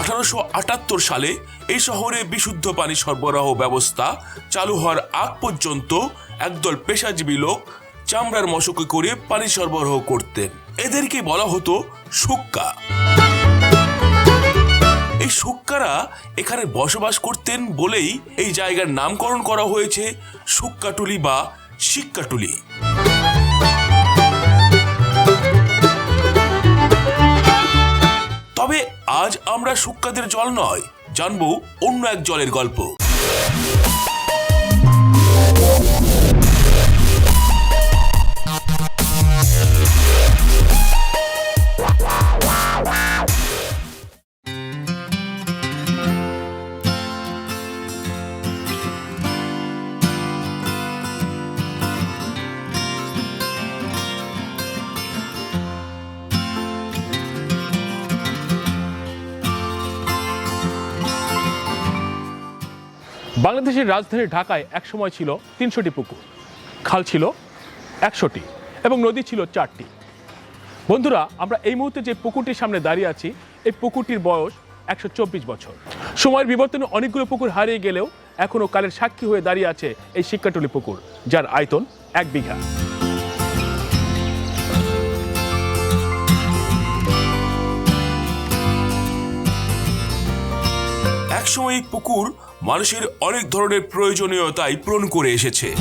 আঠারোশো আটাত্তর সালে এই শহরে বিশুদ্ধ পানি সরবরাহ ব্যবস্থা চালু হওয়ার আগ পর্যন্ত একদল পেশাজীবী লোক চামড়ার মশকে করে পানি সরবরাহ করতেন। এদেরকে বলা হতো সুক্কা এই সুক্কারা এখানে বসবাস করতেন বলেই এই জায়গার নামকরণ করা হয়েছে সুক্কাটুলি বা শিক্কাটুলি। আজ আমরা সুক্কাদের জল নয় জানব অন্য এক জলের গল্প। বাংলাদেশের রাজধানী ঢাকায় একসময় ছিল তিনশোটি পুকুর। খাল ছিল একশোটি এবং নদী ছিল চারটি। বন্ধুরা, আমরা এই মুহূর্তে যে পুকুরটির সামনে দাঁড়িয়ে আছি, এই পুকুরটির বয়স একশো চব্বিশ বছর। সময়ের বিবর্তনে অনেকগুলো পুকুর হারিয়ে গেলেও এখনও কালের সাক্ষী হয়ে দাঁড়িয়ে আছে এই শিক্ষাটুলি পুকুর, যার আয়তন এক বিঘা। এই পুকুর মানুষের অনেক ধরনের প্রয়োজনীয়তাই পূরণ করে এসেছে।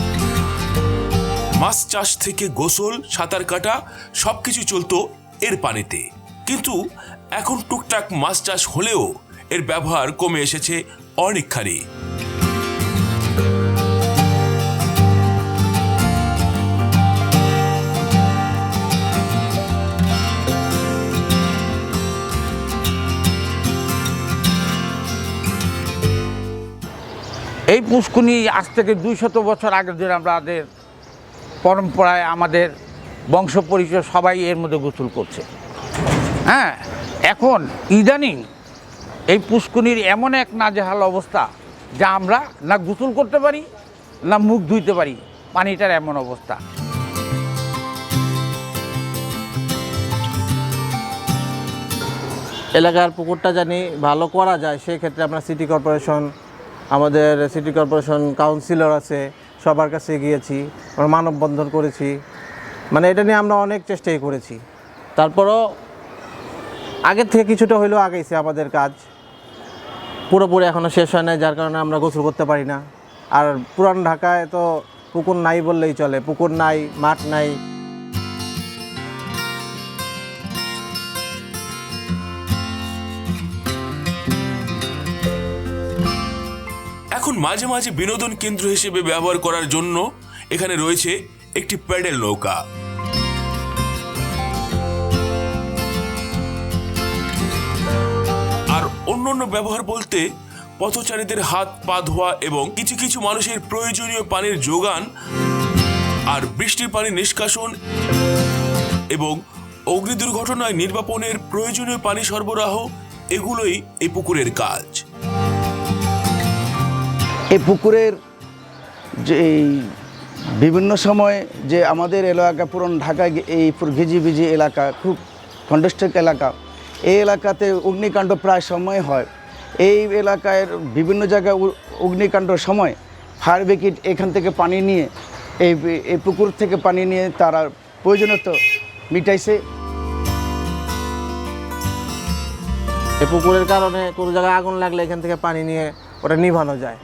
মাছ চাষ থেকে গোসল, সাঁতার কাটা সব কিছু চলতো এর পানিতে। কিন্তু এখন টুকটাক মাছ চাষ হলেও এর ব্যবহার কমে এসেছে অনেকখানি। এই পুষ্কুনি আজ থেকে দুই শত বছর আগে ধরে আমাদের পরম্পরায় আমাদের বংশ পরিচয় সবাই এর মধ্যে গোসল করছে। হ্যাঁ এখন ইদানিং এই পুষ্কুনির এমন এক নাজেহাল অবস্থা যা আমরা না গোসল করতে পারি, না মুখ ধুইতে পারি, পানিটার এমন অবস্থা। এলাকার পুকুরটা জানি ভালো করা যায়, সেক্ষেত্রে আমরা সিটি কর্পোরেশন আমাদের সিটি কর্পোরেশন কাউন্সিলর আছে, সবার কাছে গিয়েছি, আমরা মানববন্ধন করেছি। মানে এটা নিয়ে আমরা অনেক চেষ্টাই করেছি। তারপরও আগের থেকে কিছুটা হইলেও আগেছে আমাদের কাজ। পুরোপুরি এখনও শেষ হয় নাই, যার কারণে আমরা গোসল করতে পারি না। আর পুরান ঢাকায় তো পুকুর নাই বললেই চলে, পুকুর নাই, মাঠ নাই। মাঝে মাঝে বিনোদন কেন্দ্র হিসেবে ব্যবহার করার জন্য এখানে রয়েছে একটি প্যাডেল নৌকা। আর অন্যান্য ব্যবহার বলতে পথচারীদের হাত, পা ধোয়া এবং কিছু কিছু মানুষের প্রয়োজনীয় পানির যোগান আর বৃষ্টির পানি নিষ্কাশন এবং অগ্নি দুর্ঘটনায় নির্বাপনের প্রয়োজনীয় পানি সরবরাহ, এগুলোই এই পুকুরের কাজ। এই পুকুরের যে এই বিভিন্ন সময় যে আমাদের এলাকা পুরন ঢাকা এই ঘিজিবিজি এলাকা, খুব কন্ডেস্টেড এলাকা, এই এলাকাতে অগ্নিকাণ্ড প্রায় সময় হয়। এই এলাকায় বিভিন্ন জায়গায় অগ্নিকাণ্ডর সময় ফায়ার ব্রিগেড এখান থেকে পানি নিয়ে, এই এই পুকুর থেকে পানি নিয়ে তারা প্রয়োজনীয়তা মিটাইছে। এই পুকুরের কারণে কোনো জায়গায় আগুন লাগলে এখান থেকে পানি নিয়ে ওটা নিভানো যায়।